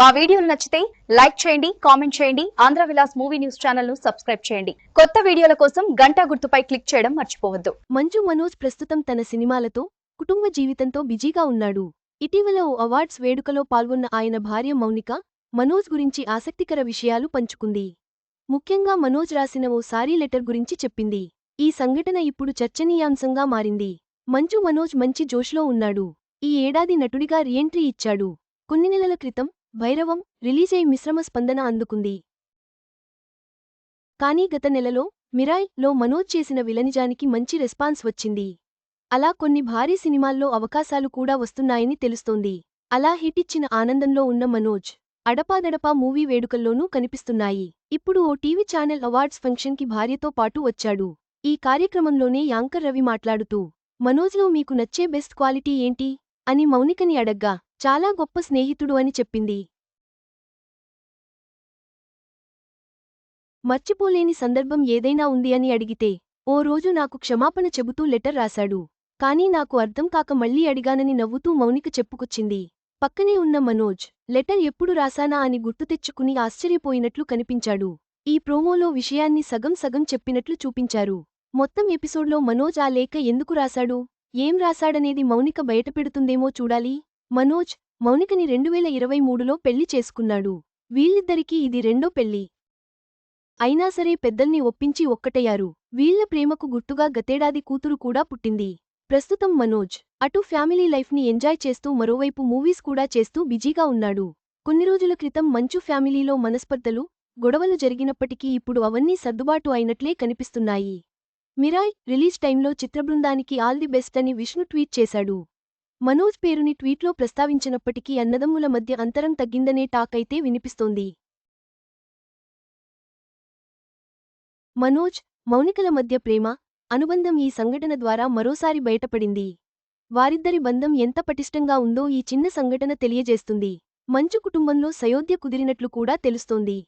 మా వీడియోలు నచ్చితే లైక్ చేయండి కామెంట్ చేయండి ఆంధ్ర విలాస్ మూవీ న్యూస్ ఛానల్ను సబ్స్క్రైబ్ చేయండి. కొత్త వీడియోల కోసం గంట గుర్తుపై క్లిక్ చేయడం మర్చిపోవద్దు. మంజు మనోజ్ ప్రస్తుతం తన సినిమాలతో కుటుంబ జీవితంతో బిజీగా ఉన్నాడు. ఇటీవల ఓ అవార్డ్స్ వేడుకలో పాల్గొన్న ఆయన భార్య మౌనిక మనోజ్ గురించి ఆసక్తికర విషయాలు పంచుకుంది. ముఖ్యంగా మనోజ్ రాసిన ఓ సారీ లెటర్ గురించి చెప్పింది. ఈ సంఘటన ఇప్పుడు చర్చనీయాంశంగా మారింది. మంజు మనోజ్ మంచి జోష్లో ఉన్నాడు. ఈ ఏడాది నటుడిగా రీఎంట్రీ ఇచ్చాడు. కొన్ని నెలల క్రితం భైరవం రిలీజై మిశ్రమ స్పందన అందుకుంది. కానీ గత నెలలో మిరాయ్లో మనోజ్ చేసిన విలనిజానికి మంచి రెస్పాన్స్ వచ్చింది. అలా కొన్ని భారీ సినిమాల్లో అవకాశాలు కూడా వస్తున్నాయని తెలుస్తోంది. అలా హిట్ ఇచ్చిన ఆనందంలో ఉన్న మనోజ్ అడపాదడపా మూవీ వేడుకల్లోనూ కనిపిస్తున్నాయి. ఇప్పుడు ఓ టీవీ ఛానల్ అవార్డ్స్ ఫంక్షన్కి భార్యతో పాటు వచ్చాడు. ఈ కార్యక్రమంలోనే యాంకర్ రవి మాట్లాడుతూ మనోజ్లో మీకు నచ్చే బెస్ట్ క్వాలిటీ ఏంటి? అని మౌనికని అడగ్గా చాలా గొప్ప స్నేహితుడు అని చెప్పింది. మర్చిపోలేని సందర్భం ఏదైనా ఉంది అని అడిగితే ఓ రోజు నాకు క్షమాపణ చెబుతూ లెటర్ రాశాడు. కానీ నాకు అర్థం కాక మళ్ళీ అడిగానని నవ్వుతూ మౌనిక చెప్పుకొచ్చింది. పక్కనే ఉన్న మనోజ్ లెటర్ ఎప్పుడు రాశానా అని గుర్తు తెచ్చుకుని ఆశ్చర్యపోయినట్లు కనిపించాడు. ఈ ప్రోమోలో విషయాన్ని సగం సగం చెప్పినట్లు చూపించారు. మొత్తం ఎపిసోడ్లో మనోజ్ ఆ లేఖ ఎందుకు రాశాడు? ఏం రాశాడనేది మౌనిక బయటపెడుతుందేమో చూడాలి. మనోజ్ మౌనికని రెండువేల ఇరవై మూడులో పెళ్ళి చేసుకున్నాడు. వీళ్ళిద్దరికీ ఇది రెండో పెళ్ళి. అయినా సరే పెద్దల్ని ఒప్పించి ఒక్కటయ్యారు. వీళ్ళ ప్రేమకు గుర్తుగా గతేడాది కూతురు కూడా పుట్టింది. ప్రస్తుతం మనోజ్ అటు ఫ్యామిలీ లైఫ్ని ఎంజాయ్ చేస్తూ మరోవైపు మూవీస్ కూడా చేస్తూ బిజీగా ఉన్నాడు. కొన్ని రోజుల క్రితం మంచు ఫ్యామిలీలో మనస్పర్ధలు గొడవలు జరిగినప్పటికీ ఇప్పుడు అవన్నీ సర్దుబాటు అయినట్లే కనిపిస్తున్నాయి. మిరాయ్ రిలీజ్ టైంలో చిత్రబృందానికి ఆల్ ది బెస్ట్ అని విష్ణు ట్వీట్ చేశాడు. మనోజ్ పేరుని ట్వీట్లో ప్రస్తావించినప్పటికీ అన్నదమ్ముల మధ్య అంతరం తగ్గిందనే టాక్ అయితే వినిపిస్తోంది. మనోజ్ మౌనికల మధ్య ప్రేమ అనుబంధం ఈ సంఘటన ద్వారా మరోసారి బయటపడింది. వారిద్దరి బంధం ఎంత పటిష్టంగా ఉందో ఈ చిన్న సంఘటన తెలియజేస్తుంది. మంచు కుటుంబంలో సయోధ్య కుదిరినట్లు కూడా తెలుస్తోంది.